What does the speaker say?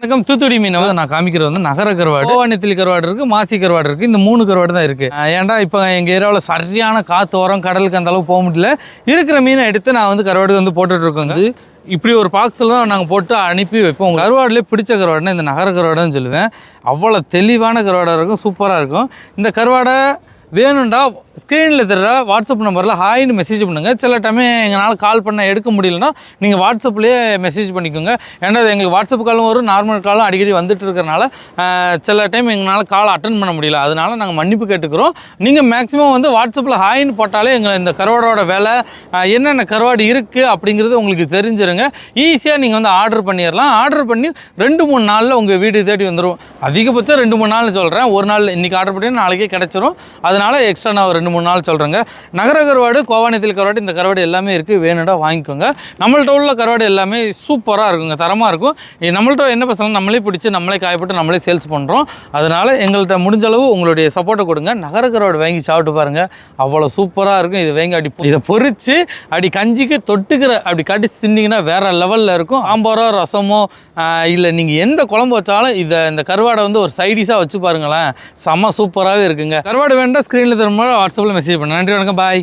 வணக்கம். தூத்துக்குடி மீனை வந்து நான் காமிக்கிறது வந்து நகர கருவாடு. கோவானத்தில் கருவாடு இருக்கு மாசி கருவாடு இருக்கு இந்த மூணு கருவாடு தான் இருக்கு. ஏன்டா இப்போ எங்க ஏரியாவில் சரியான காத்து வரும் கடலுக்கு அந்த அளவு போக முடியல. இருக்கிற மீனை எடுத்து நான் வந்து கருவாடு வந்து போட்டுட்டு இருக்கோங்க. இப்படி ஒரு பாக்ஸில் தான் நாங்கள் போட்டு அனுப்பி வைப்போம். உங்க கருவாடுலேயே பிடிச்ச கருவாடுனா இந்த நகர கருவாடுன்னு சொல்லுவேன். அவ்வளோ தெளிவான கருவாடாக இருக்கும் சூப்பராக இருக்கும். இந்த கருவாடை வேணும்டா ஸ்க்ரீனில் தர வாட்ஸ்அப் நம்பரில் ஹாய்னு மெசேஜ் பண்ணுங்கள் சில டைம் எங்களால் கால் பண்ண எடுக்க முடியலன்னா நீங்கள் வாட்ஸ்அப்லேயே மெசேஜ் பண்ணிக்கோங்க. ஏன்னா அது எங்களுக்கு வாட்ஸ்அப் காலும் வரும். நார்மல் காலும் அடிக்கடி வந்துட்டு இருக்கறனால சில டைம் எங்களால் கால் அட்டன் பண்ண முடியல. அதனால் நாங்கள் மன்னிப்பு கேட்டுக்கிறோம். நீங்கள் மேக்ஸிமம் வந்து வாட்ஸ்அப்பில் ஹாய்னு போட்டாலே எங்களை இந்த கருவாடோட விலை என்னென்ன கருவாடு இருக்குது அப்படிங்கிறது உங்களுக்கு தெரிஞ்சிருங்க. ஈஸியாக நீங்கள் வந்து ஆர்டர் பண்ணிடலாம் ஆர்டர் பண்ணி ரெண்டு மூணு நாளில் உங்கள் வீடு தேடி வந்துடும் அதிகபட்சம் ரெண்டு மூணு நாள்னு சொல்கிறேன் ஒரு நாள் இன்றைக்கி ஆர்டர் பண்ணி நாளைக்கே கிடச்சிரும். அதனால் எக்ஸ்ட்ரா நான் ஒரு ரெண்டு மூணு நாள் சொல்கிறேங்க நகர கருவாடு கோவானத்தில் கருவாடு இந்த கருவாடு எல்லாமே இருக்குது வேணுடா வாங்கிக்கோங்க. நம்மள்ட்ட உள்ள கருவாடு எல்லாமே சூப்பராக இருக்குங்க தரமாக இருக்கும். இது நம்மள்ட்ட என்ன பசங்க நம்மளே பிடிச்சி நம்மளே காயப்பட்டு நம்மளே சேல்ஸ் பண்ணுறோம் அதனால் எங்கள்கிட்ட முடிஞ்ச அளவு உங்களுடைய சப்போர்ட்டை கொடுங்க. நகர கருவாடு வாங்கி சாப்பிட்டு பாருங்கள் அவ்வளோ சூப்பராக இருக்கும். இது வாங்கி அடி இதை பொறித்து அப்படி கஞ்சிக்கு தொட்டுக்கிற அப்படி கடிச்சு தின்னீங்கன்னா வேறு லெவலில் இருக்கும். ஆம்பாரோ ரசமோ இல்லை நீங்கள் எந்த குழம்பு வச்சாலும் இதை இந்த கருவாடை வந்து ஒரு சைடிஷாக வச்சு பாருங்களேன். செம்ம சூப்பராகவே இருக்குங்க. கருவாடு வேண்டாம் ஸ்க்ரீனில் திரும்ப வாட்ஸ்அப்பில் மெசேஜ் பண்ணுங்க நன்றி வணக்கம். பாய்